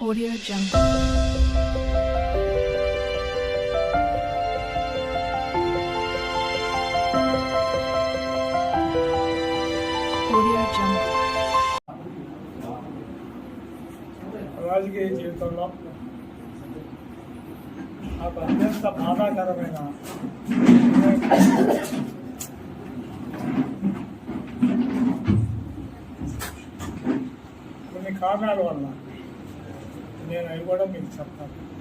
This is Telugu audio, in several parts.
Audio Jungle. Audio Jungle. రాజకీయ జీవితంలో నాకు అత్యంత బాధాకరమైన కొన్ని కారణాల వల్ల నేను అవి కూడా మీకు చెప్తాను.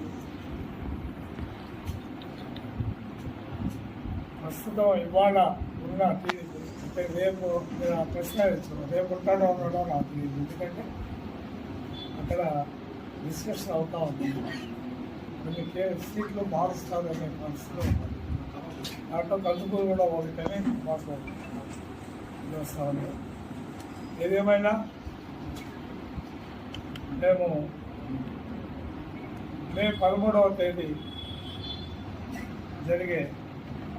ప్రస్తుతం ఇవాళ ఉన్న తీరు అంటే రేపు నేను ఆ ప్రశ్న ఇచ్చాను రేపు ఉంటాడో ఉన్నాడో నాకు తెలియదు. ఎందుకంటే అక్కడ డిస్కషన్ అవుతా ఉంది. కొన్ని కే- సీట్లు మారుస్తారనే పరిస్థితిలో ఉంది. దాంట్లో కందుకూరు కూడా ఒకటని మాకు చేస్తా ఏదేమైనా మేము మే పదమూడవ తేదీ జరిగే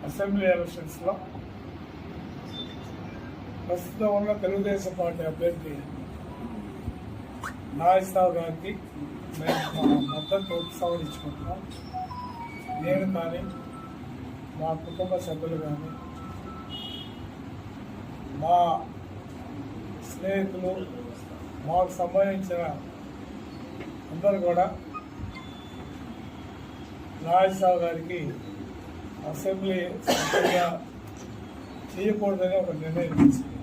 అసెంబ్లీ ఎలక్షన్స్లో ప్రస్తుతం ఉన్న తెలుగుదేశం పార్టీ అభ్యర్థి నాగేశ్వరరావు గారికి మేము మద్దతు ఉపసంహరించుకుంటున్నాం నేను కానీ మా కుటుంబ సభ్యులు కానీ మా స్నేహితులు మాకు సంబంధించిన అందరూ కూడా నాగేశ్వరరావు గారికి అసెంబ్లీ సభ్యులుగా చేయకూడదని ఒక నిర్ణయం తీసుకుంది